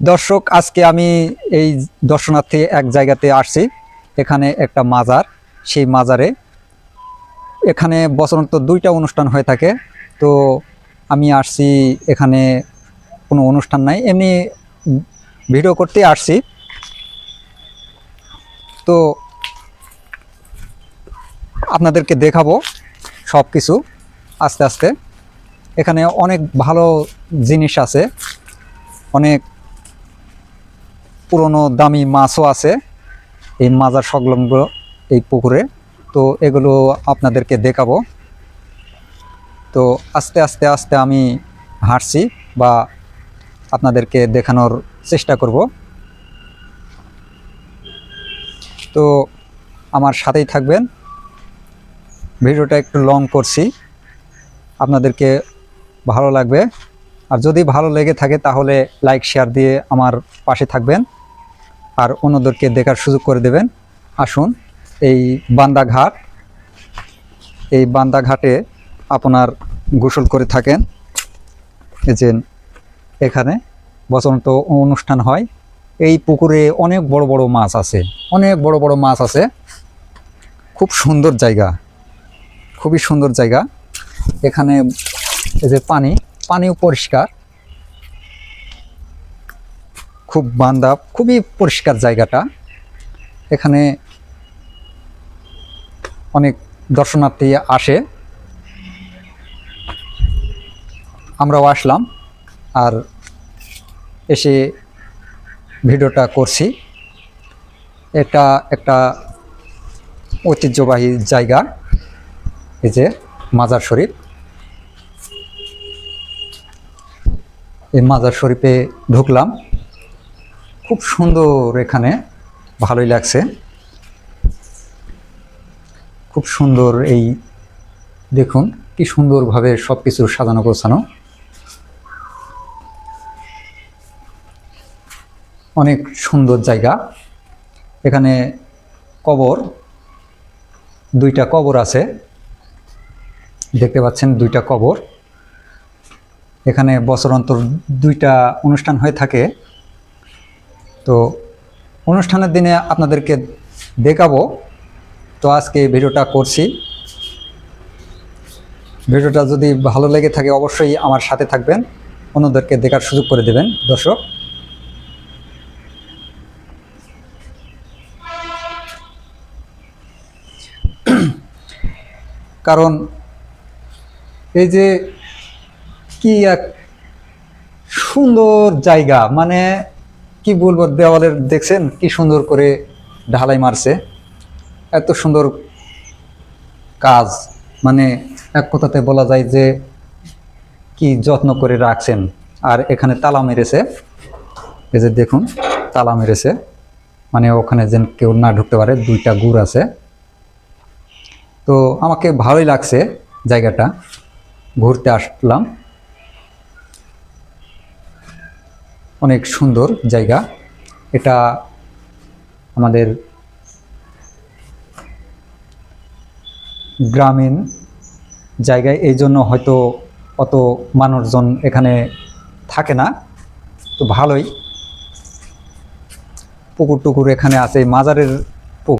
দর্শক, আজকে আমি এই দর্শনার্থী এক জায়গাতে আসছি। এখানে একটা মাজার। সেই মাজারে এখানে বছরন্ত দুইটা অনুষ্ঠান হয়ে থাকে। তো আমি আসছি, এখানে কোনো অনুষ্ঠান নাই। এমনি ভিডিও করতে আসছি। তো আপনাদেরকে দেখাবো সব কিছু আস্তে আস্তে। এখানে অনেক ভালো জিনিস আছে। অনেক পুরনো দামি মাছও আছে এই মাজার সংলগ্ন এই পুকুরে। তো এগুলো আপনাদেরকে দেখাবো। তো আস্তে আস্তে আস্তে আমি হাঁটছি বা আপনাদেরকে দেখানোর চেষ্টা করব। তো আমার সাথেই থাকবেন। ভিডিওটা একটু লং করছি। আপনাদেরকে ভালো লাগবে। আর যদি ভালো লেগে থাকে তাহলে লাইক, শেয়ার দিয়ে আমার পাশে থাকবেন। আর অন্যদেরকে দেখার সুযোগ করে দেবেন। আসুন, এই বান্দাঘাট, এই বান্দাঘাটে আপনার গোসল করে থাকেন। যে এখানে বসন্ত অনুষ্ঠান হয়। এই পুকুরে অনেক বড় বড় মাছ আছে, অনেক বড় বড় মাছ আছে। খুব সুন্দর জায়গা, খুবই সুন্দর জায়গা। এখানে এই যে পানি, পানিও পরিষ্কার। খুব বান্দা, খুবই পরিষ্কার জায়গাটা। এখানে অনেক দর্শনার্থী আসে। আমরাও আসলাম আর এসে ভিডিওটা করছি। এটা একটা ঐতিহ্যবাহী জায়গা, এই যে মাজার শরীফ। এই মাজার শরীফে ঢুকলাম। খুব সুন্দর এখানে, ভালোই লাগছে। খুব সুন্দর এই, দেখুন, কি সুন্দরভাবে সব কিছু সাজানো গোছানো। অনেক সুন্দর জায়গা। এখানে কবর, দুইটা কবর আছে। দেখতে পাচ্ছেন দুইটা কবর। এখানে বছর অন্তর দুইটা অনুষ্ঠান হয়ে থাকে। তো অনুষ্ঠানের দিনে আপনাদেরকে দেখাবো। তো আজকে ভিডিওটা করছি। ভিডিওটা যদি ভালো লেগে থাকে অবশ্যই আমার সাথে থাকবেন। অন্যদেরকে দেখার সুযোগ করে দেবেন। দর্শক। কারণ এই যে কি এক সুন্দর জায়গা মানে কি বলব, দেওয়ালের দেখছেন কি সুন্দর করে ঢালাই মারছে। এত সুন্দর কাজ মানে এক কথাতে বলা যায় যে কি যত্ন করে রাখছেন। আর এখানে তালা মেরেছে। এই যে দেখুন, তালা মেরেছে। মানে ওখানে যেন কেউ না ঢুকতে পারে, দুইটা গুড় আছে। তো আমাকে ভালোই লাগছে জায়গাটা। ঘুরতে আসলাম। অনেক সুন্দর জায়গা। এটা আমাদের গ্রামীণ জায়গায়। এই জন্য হয়তো অত মানুষজন এখানে থাকে না। তো ভালোই। পুকুর টুকুর এখানে আছে। মাজারের